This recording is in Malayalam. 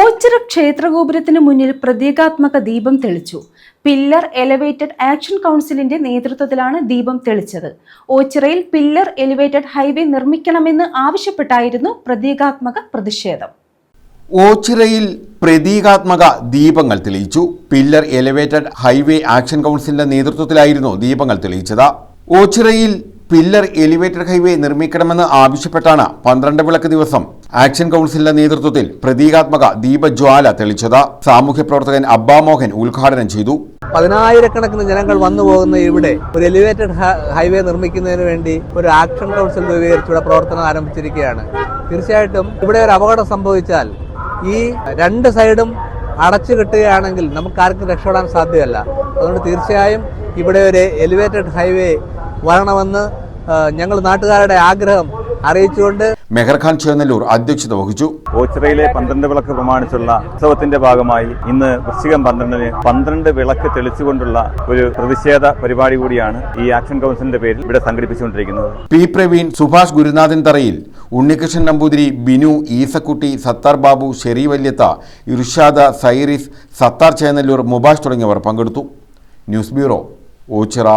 ഓച്ചിറ ക്ഷേത്രഗോപുരത്തിന് മുന്നിൽ പ്രതീകാത്മക ദീപം തെളിച്ചു. പില്ലർ എലിവേറ്റഡ് ആക്ഷൻ കൗൺസിലിന്റെ നേതൃത്വത്തിലാണ് ദീപം തെളിച്ചത്. ഓച്ചിറയിൽ പില്ലർ എലിവേറ്റഡ് ഹൈവേ നിർമ്മിക്കണമെന്ന് ആവശ്യപ്പെട്ടായിരുന്നു പ്രതീകാത്മക പ്രതിഷേധം. ഓച്ചിറയിൽ പ്രതീകാത്മക ദീപങ്ങൾ തെളിയിച്ചു. പില്ലർ എലിവേറ്റഡ് ഹൈവേ ആക്ഷൻ കൗൺസിലിന്റെ നേതൃത്വത്തിലായിരുന്നു ദീപങ്ങൾ തെളിയിച്ചത്. ഓച്ചിറയിൽ പില്ലർ എലിവേറ്റഡ് ഹൈവേ നിർമ്മിക്കണമെന്ന് ആവശ്യപ്പെട്ടാണ് പന്ത്രണ്ട് വിളക്ക് ദിവസം ആക്ഷൻ കൗൺസിലിന്റെ നേതൃത്വത്തിൽ പ്രതീകാത്മക ദീപജ്വാല തെളിച്ചത്. സാമൂഹ്യ പ്രവർത്തകൻ അബ്ബാ മോഹൻ ഉദ്ഘാടനം ചെയ്തു. പതിനായിരക്കണക്കിന് ജനങ്ങൾ വന്നു പോകുന്ന ഇവിടെ ഒരു എലിവേറ്റഡ് ഹൈവേ നിർമ്മിക്കുന്നതിന് വേണ്ടി ഒരു ആക്ഷൻ കൗൺസിൽ രൂപീകരിച്ച് പ്രവർത്തനം ആരംഭിച്ചിരിക്കുകയാണ്. തീർച്ചയായിട്ടും ഇവിടെ ഒരു അപകടം സംഭവിച്ചാൽ ഈ രണ്ട് സൈഡും അടച്ചു കിട്ടുകയാണെങ്കിൽ നമുക്ക് ആർക്കും രക്ഷപ്പെടാൻ സാധ്യമല്ല. അതുകൊണ്ട് തീർച്ചയായും ഇവിടെ ഒരു എലിവേറ്റഡ് ഹൈവേ വരണമെന്ന് ഞങ്ങൾ നാട്ടുകാരുടെ ആഗ്രഹം അറിയിച്ചുകൊണ്ട് മെഹർഖാൻ ചേന്നല്ലൂർ അധ്യക്ഷത വഹിച്ചു. ഓച്ചിറയിലെ പന്ത്രണ്ട് വിളക്ക് പ്രമാണിച്ചുള്ള ഉത്സവത്തിന്റെ ഭാഗമായി ഇന്ന് വൃശ്ചികം പന്ത്രണ്ടിന് പന്ത്രണ്ട് വിളക്ക് തെളിച്ചുകൊണ്ടുള്ള ഒരു പ്രതിഷേധ പരിപാടി കൂടിയാണ് ഈ ആക്ഷൻ കൗൺസിലിന്റെ പേരിൽ ഇവിടെ സംഘടിപ്പിച്ചുകൊണ്ടിരിക്കുന്നത്. പി പ്രവീൺ സുഭാഷ് ഗുരുനാഥൻ തറയിൽ ഉണ്ണികൃഷ്ണൻ നമ്പൂതിരി ബിനു ഈസക്കുട്ടി സത്താർ ബാബു ഷെറി വല്യത്ത ഇർഷാദ സൈറിസ് സത്താർ ചേന്നല്ലൂർ മുബാഷ് തുടങ്ങിയവർ പങ്കെടുത്തു. News bureau Ochira.